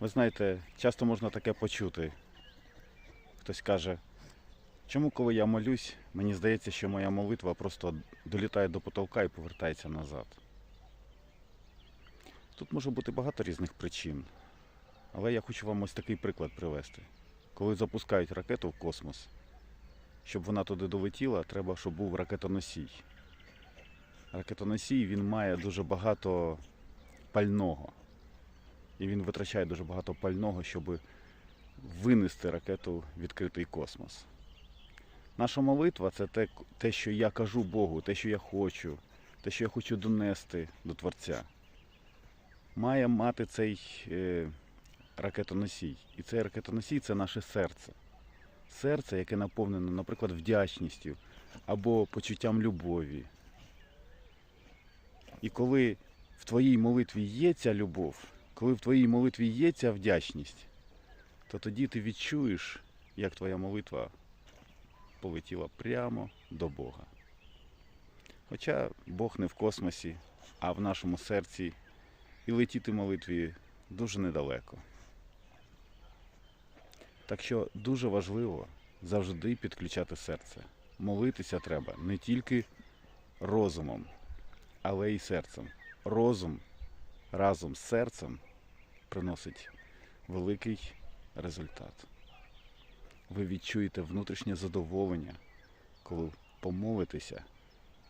Ви знаєте, часто можна таке почути. Хтось каже, чому коли я молюсь, мені здається, що моя молитва просто долітає до потолка і повертається назад. Тут може бути багато різних причин. Але я хочу вам ось такий приклад привести. Коли запускають ракету в космос, щоб вона туди долетіла, треба, щоб був ракетоносій. Ракетоносій він має дуже багато пального. І він витрачає дуже багато пального, щоб винести ракету в відкритий космос. Наша молитва це те, те, що я кажу Богу, те, що я хочу, те, що я хочу донести до Творця. Має мати цей е, ракетоносій. І цей ракетоносій це наше серце. Серце, яке наповнене, наприклад, вдячністю або почуттям любові. І коли в твоїй молитві є ця любов, коли в твоїй молитві є ця вдячність, то тоді ти відчуєш, як твоя молитва полетіла прямо до Бога. Хоча Бог не в космосі, а в нашому серці, і летіти молитві дуже недалеко. Так що дуже важливо завжди підключати серце. Молитися треба не тільки розумом, але й серцем. Розум разом з серцем приносить великий результат. Ви відчуєте внутрішнє задоволення, коли помолитеся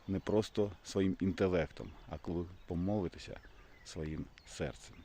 не просто своїм інтелектом, а коли помолитеся своїм серцем.